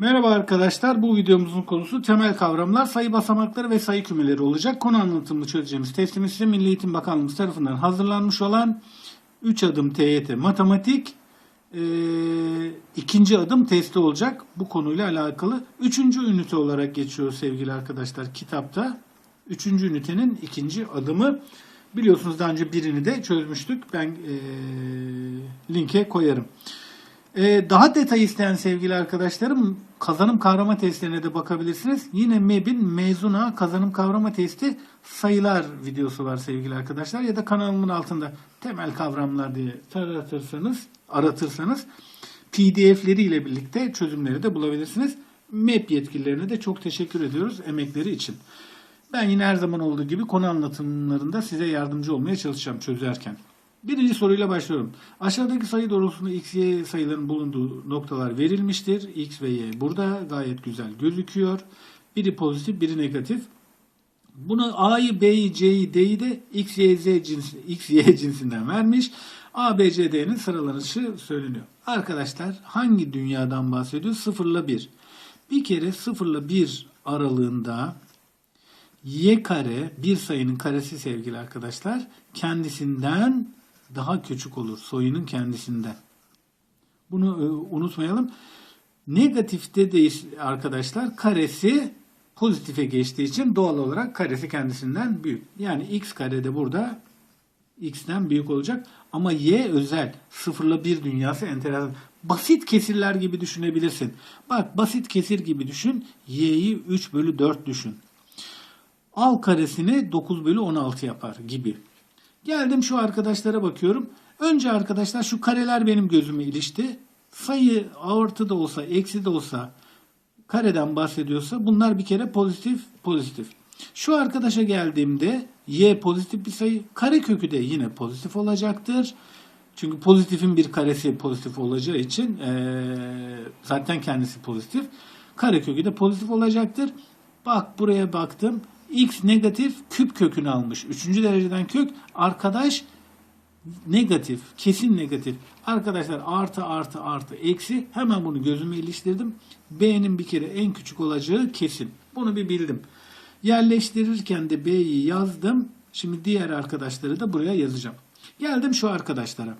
Merhaba arkadaşlar. Bu videomuzun konusu temel kavramlar, sayı basamakları ve sayı kümeleri olacak. Konu anlatımını çözeceğimiz testimiz ise Milli Eğitim Bakanlığımız tarafından hazırlanmış olan 3 adım TYT matematik e, ikinci adım testi olacak. Bu konuyla alakalı. Üçüncü ünite olarak geçiyor sevgili arkadaşlar kitapta. Üçüncü ünitenin ikinci adımı. Biliyorsunuz daha önce birini de çözmüştük. Ben e, linke koyarım. Daha detay isteyen sevgili arkadaşlarım kazanım kavrama testlerine de bakabilirsiniz. Yine MEB'in mezuna kazanım kavrama testi sayılar videosu var sevgili arkadaşlar. Ya da kanalımın altında temel kavramlar diye taratırsanız, aratırsanız PDF'leri ile birlikte çözümleri de bulabilirsiniz. MEB yetkililerine de çok teşekkür ediyoruz emekleri için. Ben yine her zaman olduğu gibi konu anlatımlarında size yardımcı olmaya çalışacağım çözerken. Birinci soruyla başlıyorum. Aşağıdaki sayı doğrultusunda x, y sayıların bulunduğu noktalar verilmiştir. x ve y burada gayet güzel gözüküyor. Biri pozitif, biri negatif. Bunu A'yı, B'yi, C'yi, D'yi de X, Y, Z cinsi, X, Y cinsinden vermiş. A, B, C, D'nin sıralanışı söyleniyor. Arkadaşlar hangi dünyadan bahsediyor? 0 ile 1. Bir kere 0 ile 1 aralığında y kare bir sayının karesi sevgili arkadaşlar kendisinden daha küçük olur. Soyunun kendisinden. Bunu e, unutmayalım. Negatifte de arkadaşlar karesi pozitife geçtiği için doğal olarak karesi kendisinden büyük. Yani x kare de burada x'ten büyük olacak. Ama y özel. Sıfırla bir dünyası enteresan. Basit kesirler gibi düşünebilirsin. Bak basit kesir gibi düşün. y'yi 3 bölü 4 düşün. Al karesini 9 bölü 16 yapar gibi. Geldim şu arkadaşlara bakıyorum. Önce arkadaşlar şu kareler benim gözüme ilişti. Sayı artı da olsa eksi de olsa kareden bahsediyorsa bunlar bir kere pozitif pozitif. Şu arkadaşa geldiğimde y pozitif bir sayı kare kökü de yine pozitif olacaktır. Çünkü pozitifin bir karesi pozitif olacağı için ee, zaten kendisi pozitif. Kare kökü de pozitif olacaktır. Bak buraya baktım. X negatif küp kökünü almış. Üçüncü dereceden kök. Arkadaş negatif. Kesin negatif. Arkadaşlar artı artı artı eksi. Hemen bunu gözüme iliştirdim. B'nin bir kere en küçük olacağı kesin. Bunu bir bildim. Yerleştirirken de B'yi yazdım. Şimdi diğer arkadaşları da buraya yazacağım. Geldim şu arkadaşlara.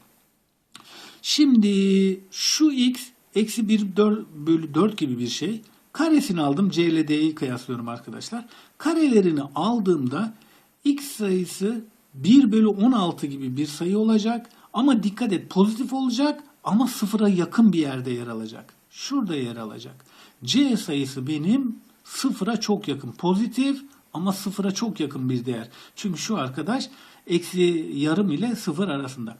Şimdi şu x eksi 1 4 bölü 4 gibi bir şey. Karesini aldım. C ile D'yi kıyaslıyorum arkadaşlar. Karelerini aldığımda x sayısı 1 bölü 16 gibi bir sayı olacak. Ama dikkat et pozitif olacak ama sıfıra yakın bir yerde yer alacak. Şurada yer alacak. C sayısı benim sıfıra çok yakın. Pozitif ama sıfıra çok yakın bir değer. Çünkü şu arkadaş eksi yarım ile sıfır arasında.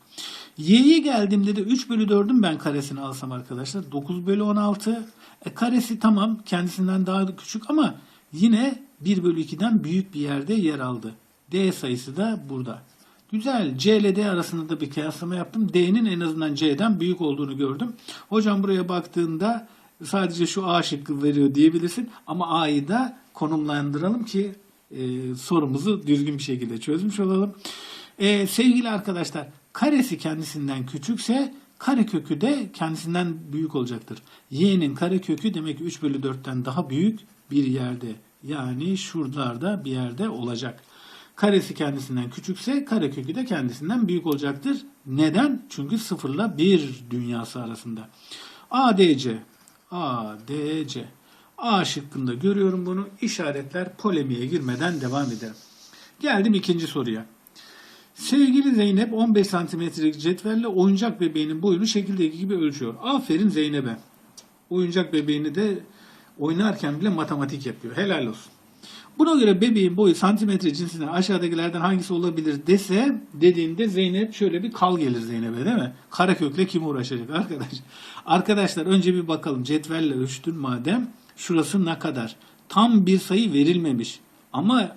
Y'ye geldiğimde de 3 bölü 4'ün ben karesini alsam arkadaşlar 9 bölü 16. E, karesi tamam kendisinden daha küçük ama yine 1 bölü 2'den büyük bir yerde yer aldı. D sayısı da burada. Güzel. C ile D arasında da bir kıyaslama yaptım. D'nin en azından C'den büyük olduğunu gördüm. Hocam buraya baktığında sadece şu A şıkkı veriyor diyebilirsin. Ama A'yı da konumlandıralım ki e, sorumuzu düzgün bir şekilde çözmüş olalım. E, sevgili arkadaşlar karesi kendisinden küçükse kare kökü de kendisinden büyük olacaktır. Y'nin kare kökü demek ki 3 bölü 4'ten daha büyük bir yerde yani şuralarda bir yerde olacak. Karesi kendisinden küçükse kare kökü de kendisinden büyük olacaktır. Neden? Çünkü sıfırla bir dünyası arasında. ADC ADC A şıkkında görüyorum bunu. İşaretler polemiğe girmeden devam edelim. Geldim ikinci soruya. Sevgili Zeynep 15 santimetrelik cetvelle oyuncak bebeğinin boyunu şekildeki gibi ölçüyor. Aferin Zeynep'e. Oyuncak bebeğini de oynarken bile matematik yapıyor. Helal olsun. Buna göre bebeğin boyu santimetre cinsinden aşağıdakilerden hangisi olabilir dese dediğinde Zeynep şöyle bir kal gelir Zeynep'e değil mi? Karakökle kim uğraşacak arkadaş? Arkadaşlar önce bir bakalım cetvelle ölçtün madem. Şurası ne kadar? Tam bir sayı verilmemiş. Ama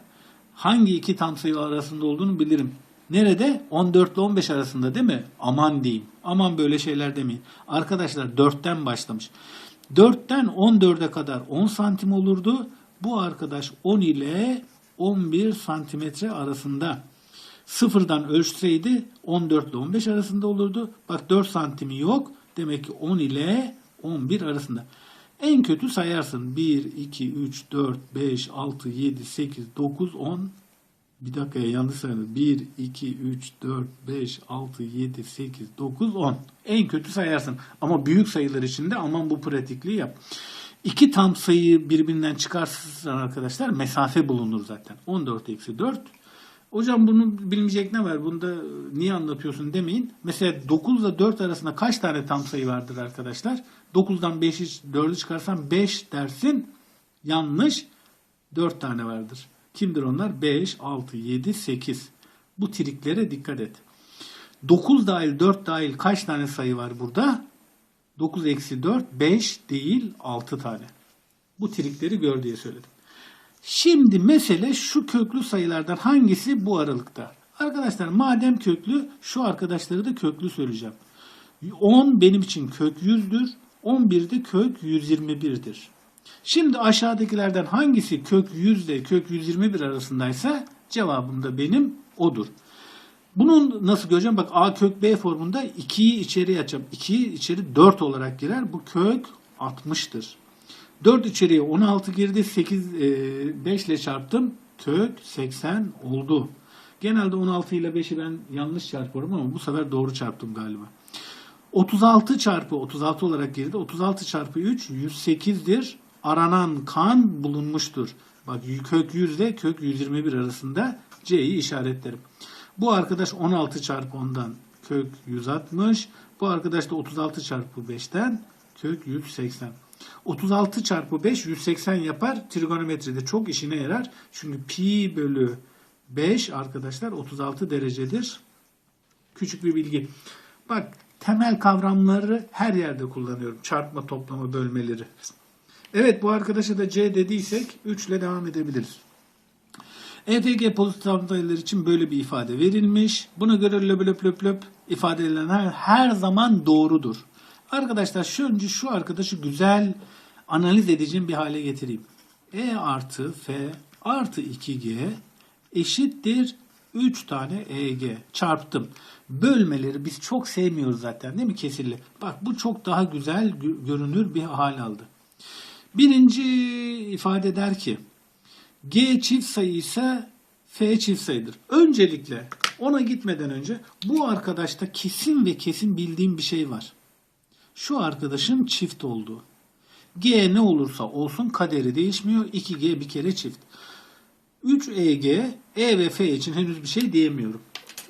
hangi iki tam sayı arasında olduğunu bilirim. Nerede? 14 ile 15 arasında değil mi? Aman diyeyim. Aman böyle şeyler demeyin. Arkadaşlar 4'ten başlamış. 4'ten 14'e kadar 10 santim olurdu. Bu arkadaş 10 ile 11 santimetre arasında. Sıfırdan ölçseydi 14 ile 15 arasında olurdu. Bak 4 santimi yok. Demek ki 10 ile 11 arasında. En kötü sayarsın. 1, 2, 3, 4, 5, 6, 7, 8, 9, 10. Bir dakika ya, yanlış saydım. 1, 2, 3, 4, 5, 6, 7, 8, 9, 10. En kötü sayarsın. Ama büyük sayılar için de aman bu pratikliği yap. İki tam sayıyı birbirinden çıkarsan arkadaşlar mesafe bulunur zaten. 14 eksi 4. Hocam bunu bilmeyecek ne var? Bunda niye anlatıyorsun demeyin. Mesela 9 ile 4 arasında kaç tane tam sayı vardır arkadaşlar? 9'dan 5'i 4'ü çıkarsan 5 dersin. Yanlış. 4 tane vardır. Kimdir onlar? 5, 6, 7, 8. Bu triklere dikkat et. 9 dahil 4 dahil kaç tane sayı var burada? 9 eksi 4 5 değil 6 tane. Bu trikleri gör diye söyledim. Şimdi mesele şu köklü sayılardan hangisi bu aralıkta? Arkadaşlar madem köklü şu arkadaşları da köklü söyleyeceğim. 10 benim için kök 100'dür. 11 de kök 121'dir. Şimdi aşağıdakilerden hangisi kök 100 ile kök 121 arasındaysa cevabım da benim odur. Bunun nasıl göreceğim? Bak a kök b formunda 2'yi içeriye açacağım. 2'yi içeri 4 olarak girer. Bu kök 60'tır. 4 içeriye 16 girdi. 8 e, 5 ile çarptım. Kök 80 oldu. Genelde 16 ile 5'i ben yanlış çarpıyorum ama bu sefer doğru çarptım galiba. 36 çarpı 36 olarak girdi. 36 çarpı 3 108'dir. Aranan kan bulunmuştur. Bak kök 100 ile kök 121 arasında C'yi işaretlerim. Bu arkadaş 16 çarpı 10'dan kök 160. Bu arkadaş da 36 çarpı 5'ten kök 180. 36 çarpı 5 180 yapar. Trigonometride çok işine yarar. Çünkü pi bölü 5 arkadaşlar 36 derecedir. Küçük bir bilgi. Bak temel kavramları her yerde kullanıyorum. Çarpma, toplama, bölmeleri. Evet bu arkadaşa da C dediysek 3 ile devam edebiliriz. ETG pozitif tam sayılar için böyle bir ifade verilmiş. Buna göre löp löp löp löp ifade edilenler her zaman doğrudur. Arkadaşlar şu önce şu arkadaşı güzel analiz edeceğim bir hale getireyim. E artı F artı 2G eşittir 3 tane EG çarptım. Bölmeleri biz çok sevmiyoruz zaten değil mi kesirli? Bak bu çok daha güzel gö- görünür bir hal aldı. Birinci ifade der ki G çift sayı ise F çift sayıdır. Öncelikle ona gitmeden önce bu arkadaşta kesin ve kesin bildiğim bir şey var. Şu arkadaşın çift olduğu. G ne olursa olsun kaderi değişmiyor. 2G bir kere çift. 3EG, E ve F için henüz bir şey diyemiyorum.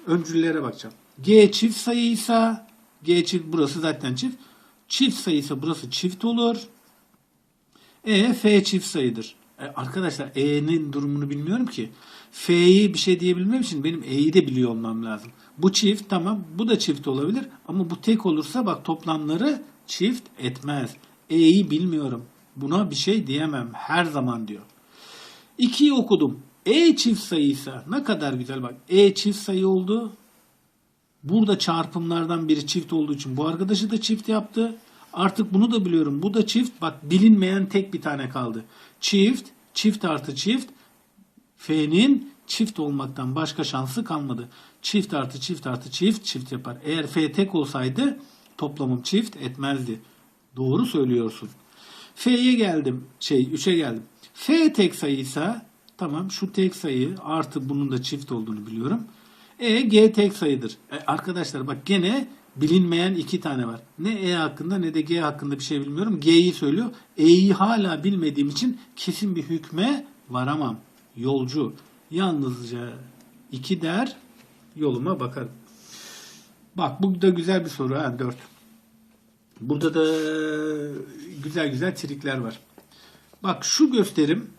Öncüllere bakacağım. G çift sayıysa G çift burası zaten çift. Çift sayıysa burası çift olur. E F çift sayıdır. E, arkadaşlar E'nin durumunu bilmiyorum ki. F'yi bir şey diyebilmem için benim E'yi de biliyor olmam lazım. Bu çift tamam. Bu da çift olabilir. Ama bu tek olursa bak toplamları çift etmez. E'yi bilmiyorum. Buna bir şey diyemem. Her zaman diyor. 2'yi okudum. E çift sayıysa ne kadar güzel bak. E çift sayı oldu. Burada çarpımlardan biri çift olduğu için bu arkadaşı da çift yaptı. Artık bunu da biliyorum. Bu da çift. Bak bilinmeyen tek bir tane kaldı. Çift, çift artı çift. F'nin çift olmaktan başka şansı kalmadı. Çift artı çift artı çift çift yapar. Eğer F tek olsaydı toplamım çift etmezdi. Doğru söylüyorsun. F'ye geldim. Şey 3'e geldim. F tek sayıysa tamam şu tek sayı artı bunun da çift olduğunu biliyorum. E G tek sayıdır. E, arkadaşlar bak gene bilinmeyen iki tane var. Ne E hakkında ne de G hakkında bir şey bilmiyorum. G'yi söylüyor. E'yi hala bilmediğim için kesin bir hükme varamam. Yolcu. Yalnızca iki der yoluma bakarım. Bak bu da güzel bir soru ha 4. Burada da güzel güzel trikler var. Bak şu gösterim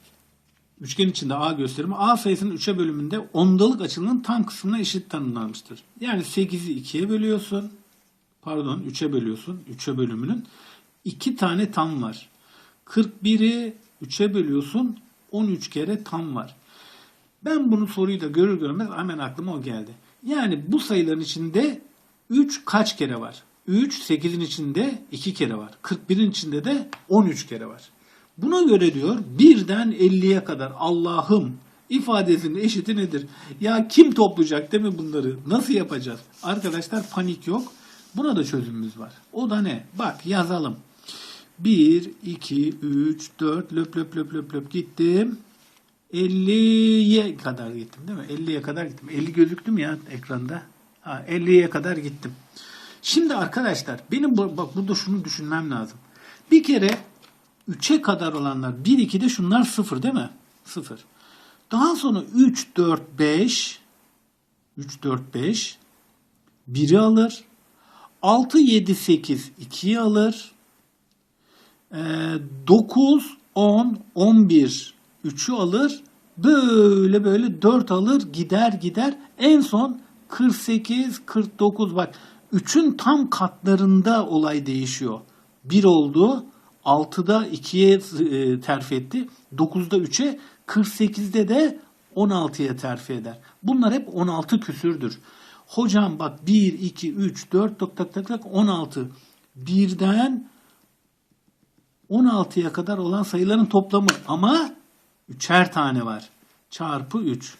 üçgen içinde A gösterimi A sayısının 3'e bölümünde ondalık açının tam kısmına eşit tanımlanmıştır. Yani 8'i 2'ye bölüyorsun. Pardon 3'e bölüyorsun. 3'e bölümünün. 2 tane tam var. 41'i 3'e bölüyorsun. 13 kere tam var. Ben bunu soruyu da görür görmez hemen aklıma o geldi. Yani bu sayıların içinde 3 kaç kere var? 3 8'in içinde 2 kere var. 41'in içinde de 13 kere var. Buna göre diyor birden 50'ye kadar Allah'ım ifadesinin eşiti nedir? Ya kim toplayacak değil mi bunları? Nasıl yapacağız? Arkadaşlar panik yok. Buna da çözümümüz var. O da ne? Bak yazalım. 1, 2, 3, 4 löp löp löp löp löp gittim. 50'ye kadar gittim değil mi? 50'ye kadar gittim. 50 gözüktü mü ya ekranda? Ha, 50'ye kadar gittim. Şimdi arkadaşlar benim bu- bak burada şunu düşünmem lazım. Bir kere 3'e kadar olanlar 1 2'de şunlar 0 değil mi? 0. Daha sonra 3 4 5 3 4 5 1'i alır. 6 7 8 2'yi alır. Ee, 9 10 11 3'ü alır. Böyle böyle 4 alır gider gider. En son 48 49 bak 3'ün tam katlarında olay değişiyor. 1 oldu. 6'da 2'ye e, terfi etti. 9'da 3'e 48'de de 16'ya terfi eder. Bunlar hep 16 küsürdür. Hocam bak 1, 2, 3, 4 tak tak tak tak 16. Birden 16'ya kadar olan sayıların toplamı ama üçer tane var. Çarpı 3.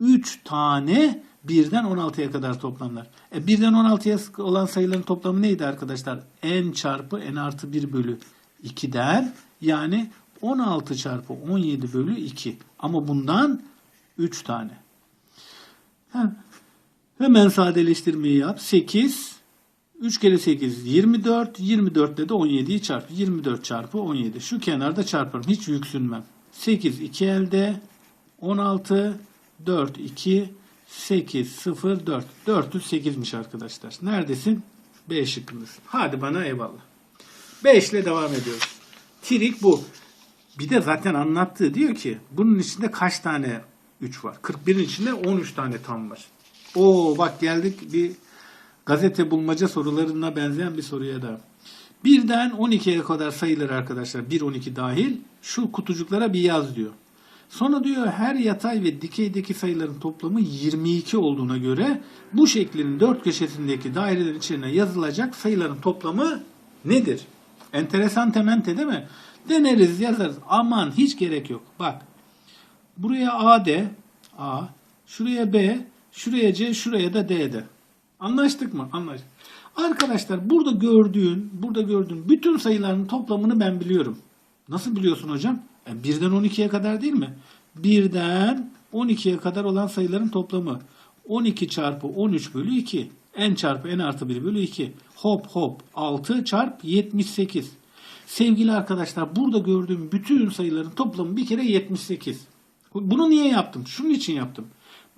3 tane birden 16'ya kadar toplamlar. E, birden 16'ya olan sayıların toplamı neydi arkadaşlar? n çarpı n artı 1 bölü 2'den yani 16 çarpı 17 bölü 2. Ama bundan 3 tane. Ha, Hemen sadeleştirmeyi yap. 8 3 kere 8 24. 24 ile de 17'yi çarp. 24 çarpı 17. Şu kenarda çarparım. Hiç yüksünmem. 8 2 elde. 16 4 2 8 0 4. 408'miş arkadaşlar. Neredesin? B şıkkındasın. Hadi bana eyvallah. 5 ile devam ediyoruz. Trik bu. Bir de zaten anlattığı diyor ki bunun içinde kaç tane 3 var? 41'in içinde 13 tane tam var. Oo bak geldik bir gazete bulmaca sorularına benzeyen bir soruya da. Birden 12'ye kadar sayılır arkadaşlar. 1-12 dahil. Şu kutucuklara bir yaz diyor. Sonra diyor her yatay ve dikeydeki sayıların toplamı 22 olduğuna göre bu şeklin dört köşesindeki dairelerin içine yazılacak sayıların toplamı nedir? Enteresan temente değil mi? Deneriz yazarız. Aman hiç gerek yok. Bak buraya A de A, şuraya B, şuraya C, şuraya da D de. Anlaştık mı? Anlaştık. Arkadaşlar burada gördüğün, burada gördüğün bütün sayıların toplamını ben biliyorum. Nasıl biliyorsun hocam? E, birden 12'ye kadar değil mi? Birden 12'ye kadar olan sayıların toplamı. 12 çarpı 13 bölü 2. n çarpı n artı 1 bölü 2. Hop hop 6 çarp 78. Sevgili arkadaşlar burada gördüğüm bütün sayıların toplamı bir kere 78. Bunu niye yaptım? Şunun için yaptım.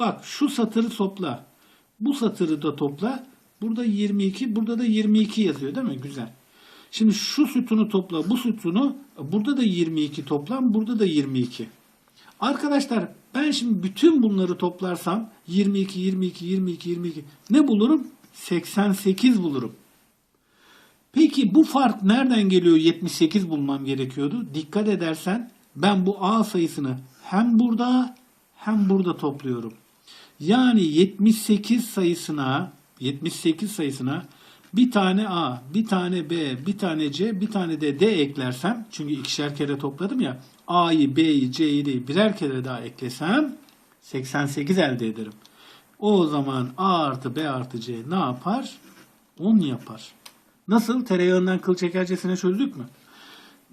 Bak şu satırı topla. Bu satırı da topla. Burada 22, burada da 22 yazıyor değil mi? Güzel. Şimdi şu sütunu topla, bu sütunu burada da 22 toplam, burada da 22. Arkadaşlar ben şimdi bütün bunları toplarsam 22, 22, 22, 22 ne bulurum? 88 bulurum. Peki bu fark nereden geliyor? 78 bulmam gerekiyordu. Dikkat edersen ben bu A sayısını hem burada hem burada topluyorum. Yani 78 sayısına 78 sayısına bir tane A, bir tane B, bir tane C, bir tane de D eklersem çünkü ikişer kere topladım ya A'yı, B'yi, C'yi de birer kere daha eklesem 88 elde ederim. O zaman A artı B artı C ne yapar? 10 yapar. Nasıl? Tereyağından kıl çekercesine çözdük mü?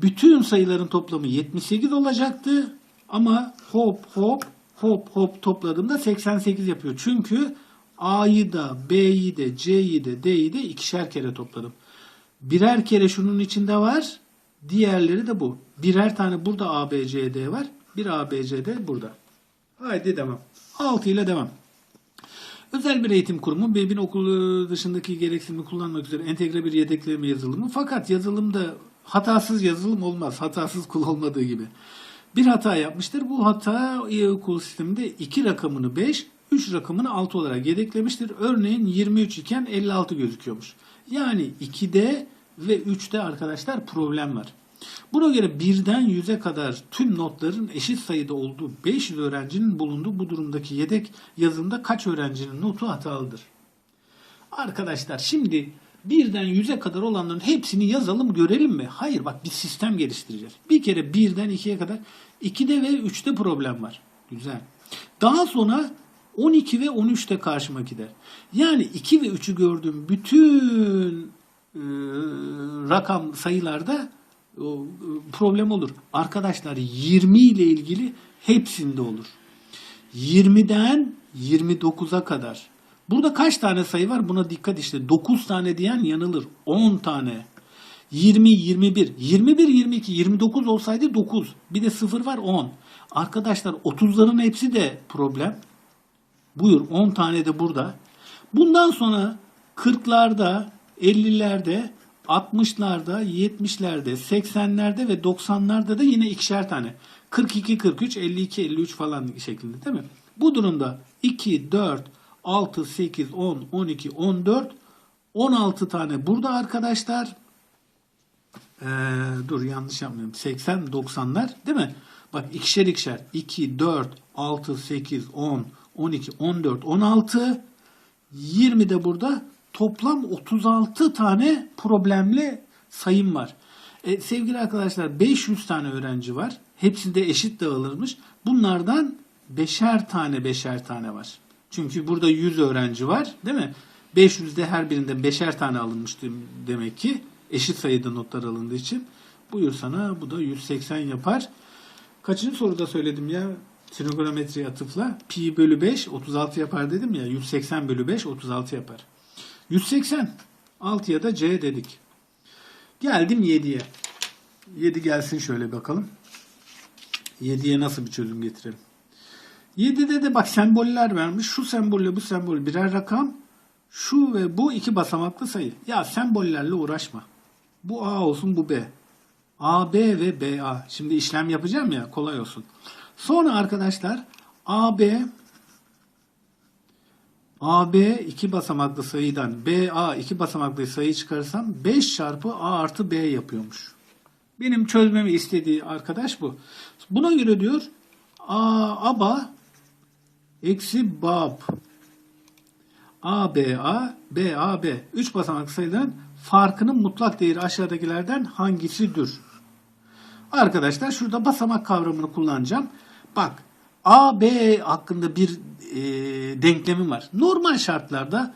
Bütün sayıların toplamı 78 olacaktı ama hop hop hop hop topladığımda 88 yapıyor. Çünkü A'yı da B'yi de C'yi de D'yi de ikişer kere topladım. Birer kere şunun içinde var. Diğerleri de bu. Birer tane burada A, B, C, D var. Bir A, B, C, D burada. Haydi devam. 6 ile devam. Özel bir eğitim kurumu BİM'in okulu dışındaki gereksinimi kullanmak üzere entegre bir yedekleme yazılımı. Fakat yazılımda hatasız yazılım olmaz. Hatasız kul olmadığı gibi. Bir hata yapmıştır. Bu hata e-okul sisteminde 2 rakamını 5, 3 rakamını 6 olarak yedeklemiştir. Örneğin 23 iken 56 gözüküyormuş. Yani 2'de ve 3'te arkadaşlar problem var. Buna göre 1'den 100'e kadar tüm notların eşit sayıda olduğu 500 öğrencinin bulunduğu bu durumdaki yedek yazılımda kaç öğrencinin notu hatalıdır? Arkadaşlar şimdi birden 100'e kadar olanların hepsini yazalım görelim mi? Hayır bak bir sistem geliştireceğiz. Bir kere birden 2'ye kadar 2'de ve 3'te problem var. Güzel. Daha sonra 12 ve 13'te karşıma gider. Yani 2 ve 3'ü gördüğüm bütün e, rakam sayılarda e, problem olur. Arkadaşlar 20 ile ilgili hepsinde olur. 20'den 29'a kadar. Burada kaç tane sayı var? Buna dikkat işte. 9 tane diyen yanılır. 10 tane. 20, 21, 21, 22, 29 olsaydı 9. Bir de 0 var 10. Arkadaşlar 30'ların hepsi de problem. Buyur 10 tane de burada. Bundan sonra 40'larda, 50'lerde, 60'larda, 70'lerde, 80'lerde ve 90'larda da yine ikişer tane. 42, 43, 52, 53 falan şeklinde değil mi? Bu durumda 2, 4, 6, 8, 10, 12, 14, 16 tane burada arkadaşlar. Ee, dur yanlış yapmıyorum. 80, 90'lar değil mi? Bak ikişer ikişer. 2, 4, 6, 8, 10, 12, 14, 16, 20 de burada toplam 36 tane problemli sayım var. E, sevgili arkadaşlar 500 tane öğrenci var. Hepsi de eşit dağılırmış. Bunlardan beşer tane beşer tane var. Çünkü burada 100 öğrenci var değil mi? 500'de her birinde beşer tane alınmış demek ki. Eşit sayıda notlar alındığı için. Buyur sana bu da 180 yapar. Kaçıncı soruda söyledim ya? Trigonometri atıfla. Pi bölü 5 36 yapar dedim ya. 180 bölü 5 36 yapar. 180. 6'ya da C dedik. Geldim 7'ye. 7 gelsin şöyle bakalım. 7'ye nasıl bir çözüm getirelim? 7'de de bak semboller vermiş. Şu sembolle bu sembol birer rakam. Şu ve bu iki basamaklı sayı. Ya sembollerle uğraşma. Bu A olsun bu B. AB ve BA. Şimdi işlem yapacağım ya kolay olsun. Sonra arkadaşlar AB AB iki basamaklı sayıdan BA iki basamaklı sayı çıkarsam 5 çarpı A artı B yapıyormuş. Benim çözmemi istediği arkadaş bu. Buna göre diyor A, ABA eksi BAB ABA, BAB. 3 basamaklı sayıların farkının mutlak değeri aşağıdakilerden hangisidir? Arkadaşlar şurada basamak kavramını kullanacağım. Bak A, B hakkında bir e, denklemim var. Normal şartlarda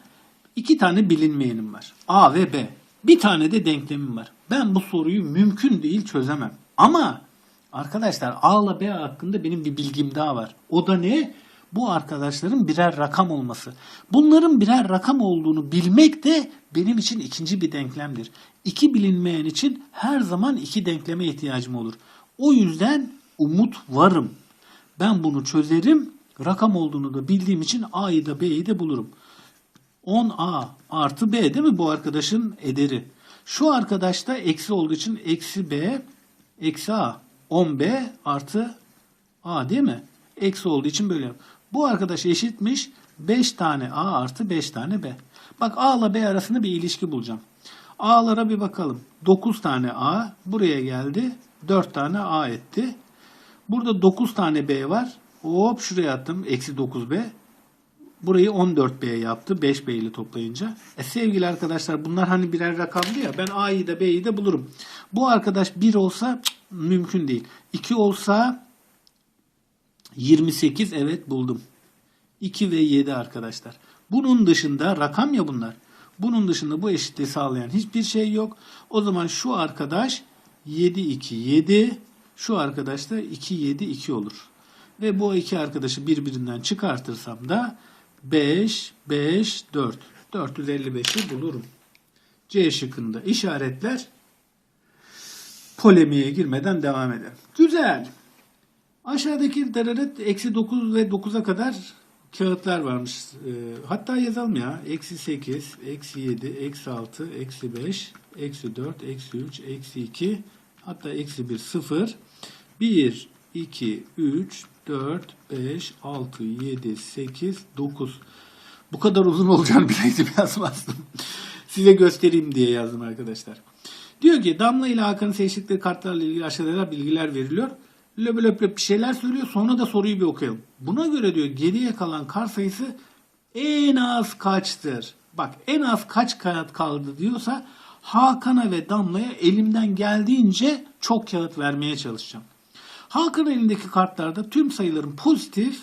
iki tane bilinmeyenim var. A ve B. Bir tane de denklemim var. Ben bu soruyu mümkün değil çözemem. Ama arkadaşlar A ile B hakkında benim bir bilgim daha var. O da ne? Bu arkadaşların birer rakam olması. Bunların birer rakam olduğunu bilmek de benim için ikinci bir denklemdir. İki bilinmeyen için her zaman iki denkleme ihtiyacım olur. O yüzden umut varım. Ben bunu çözerim. Rakam olduğunu da bildiğim için A'yı da B'yi de bulurum. 10A artı B değil mi bu arkadaşın ederi? Şu arkadaş da eksi olduğu için eksi B eksi A. 10B artı A değil mi? Eksi olduğu için böyle. Bu arkadaş eşitmiş 5 tane A artı 5 tane B. Bak A ile B arasında bir ilişki bulacağım. A'lara bir bakalım. 9 tane A buraya geldi. 4 tane A etti. Burada 9 tane B var. Hop şuraya attım. Eksi 9B. Burayı 14B yaptı. 5B ile toplayınca. E sevgili arkadaşlar bunlar hani birer rakamdı ya. Ben A'yı da B'yi de bulurum. Bu arkadaş 1 olsa cık, mümkün değil. 2 olsa 28 evet buldum. 2 ve 7 arkadaşlar. Bunun dışında rakam ya bunlar. Bunun dışında bu eşitliği sağlayan hiçbir şey yok. O zaman şu arkadaş 7 2 7 şu arkadaş da 2 7 2 olur. Ve bu iki arkadaşı birbirinden çıkartırsam da 5 5 4 455'i bulurum. C şıkkında işaretler polemiğe girmeden devam edelim. Güzel. Aşağıdaki dararet eksi 9 ve 9'a kadar kağıtlar varmış. E, hatta yazalım ya. Eksi 8, eksi 7, eksi 6, eksi 5, eksi 4, eksi 3, eksi 2, hatta eksi 1, 0. 1, 2, 3, 4, 5, 6, 7, 8, 9. Bu kadar uzun olacağını bileydim yazmazdım. Size göstereyim diye yazdım arkadaşlar. Diyor ki Damla ile Hakan'ın seçtikleri kartlarla ilgili aşağıda bilgiler veriliyor. Löp löp löp bir şeyler söylüyor. Sonra da soruyu bir okuyalım. Buna göre diyor geriye kalan kart sayısı en az kaçtır? Bak en az kaç kağıt kaldı diyorsa Hakan'a ve Damla'ya elimden geldiğince çok kağıt vermeye çalışacağım. Hakan elindeki kartlarda tüm sayıların pozitif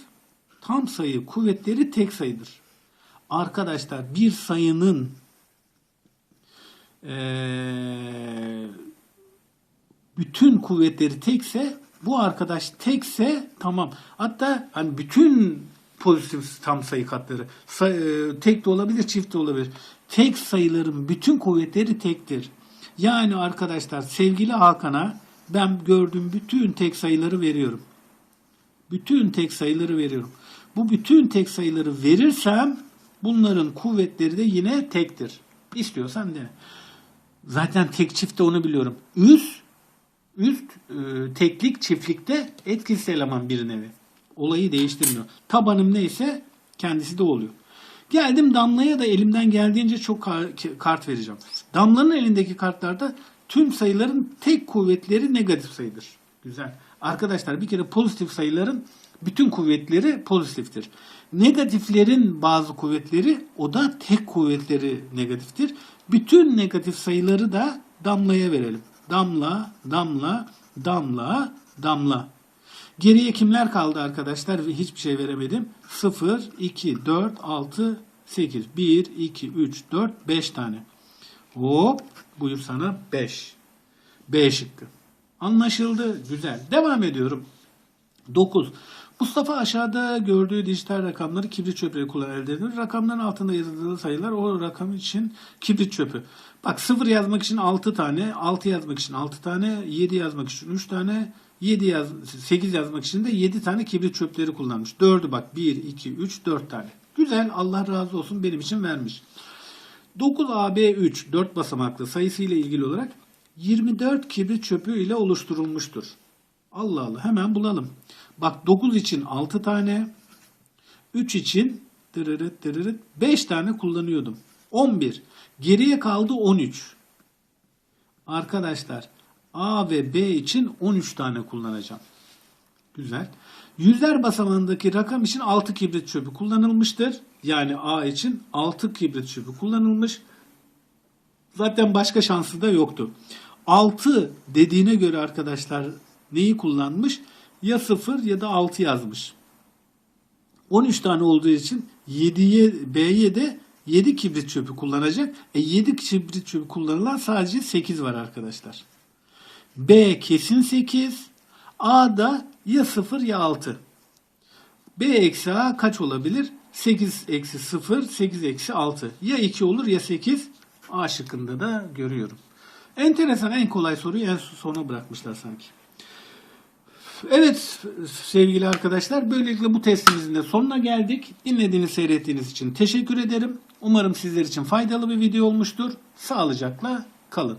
tam sayı kuvvetleri tek sayıdır. Arkadaşlar bir sayının ee, bütün kuvvetleri tekse bu arkadaş tekse tamam. Hatta hani bütün pozitif tam sayı katları e, tek de olabilir çift de olabilir. Tek sayıların bütün kuvvetleri tektir. Yani arkadaşlar sevgili Hakan'a ben gördüğüm bütün tek sayıları veriyorum. Bütün tek sayıları veriyorum. Bu bütün tek sayıları verirsem bunların kuvvetleri de yine tektir. İstiyorsan de. Zaten tek çift de onu biliyorum. Üst üst e, teklik çiftlikte etkisiz eleman bir nevi. Olayı değiştirmiyor. Tabanım neyse kendisi de oluyor. Geldim Damla'ya da elimden geldiğince çok ka- kart vereceğim. Damla'nın elindeki kartlarda tüm sayıların tek kuvvetleri negatif sayıdır. Güzel. Arkadaşlar bir kere pozitif sayıların bütün kuvvetleri pozitiftir. Negatiflerin bazı kuvvetleri o da tek kuvvetleri negatiftir. Bütün negatif sayıları da damlaya verelim. Damla, damla, damla, damla. Geriye kimler kaldı arkadaşlar? Hiçbir şey veremedim. 0, 2, 4, 6, 8. 1, 2, 3, 4, 5 tane. Hop buyur sana 5. B şıkkı. Anlaşıldı. Güzel. Devam ediyorum. 9. Mustafa aşağıda gördüğü dijital rakamları kibrit çöpleri kullanarak elde edilir. Rakamların altında yazılı sayılar o rakam için kibrit çöpü. Bak 0 yazmak için 6 tane, 6 yazmak için 6 tane, 7 yazmak için 3 tane, 7 yaz 8 yazmak için de 7 tane kibrit çöpleri kullanmış. 4'ü bak 1 2 3 4 tane. Güzel. Allah razı olsun benim için vermiş. 9AB3 4 basamaklı sayısı ile ilgili olarak 24 kibrit çöpü ile oluşturulmuştur. Allah Allah hemen bulalım. Bak 9 için 6 tane, 3 için dırırıt dırırıt 5 tane kullanıyordum. 11. Geriye kaldı 13. Arkadaşlar A ve B için 13 tane kullanacağım. Güzel. Yüzler basamağındaki rakam için 6 kibrit çöpü kullanılmıştır. Yani A için 6 kibrit çöpü kullanılmış. Zaten başka şansı da yoktu. 6 dediğine göre arkadaşlar neyi kullanmış? Ya 0 ya da 6 yazmış. 13 tane olduğu için 7'ye B'ye de 7 kibrit çöpü kullanacak. E 7 kibrit çöpü kullanılan sadece 8 var arkadaşlar. B kesin 8. A da ya 0 ya 6. B eksi A kaç olabilir? 8 eksi 0, 8 eksi 6. Ya 2 olur ya 8. A şıkkında da görüyorum. Enteresan en kolay soruyu en sona bırakmışlar sanki. Evet sevgili arkadaşlar böylelikle bu testimizin de sonuna geldik. Dinlediğiniz seyrettiğiniz için teşekkür ederim. Umarım sizler için faydalı bir video olmuştur. Sağlıcakla kalın.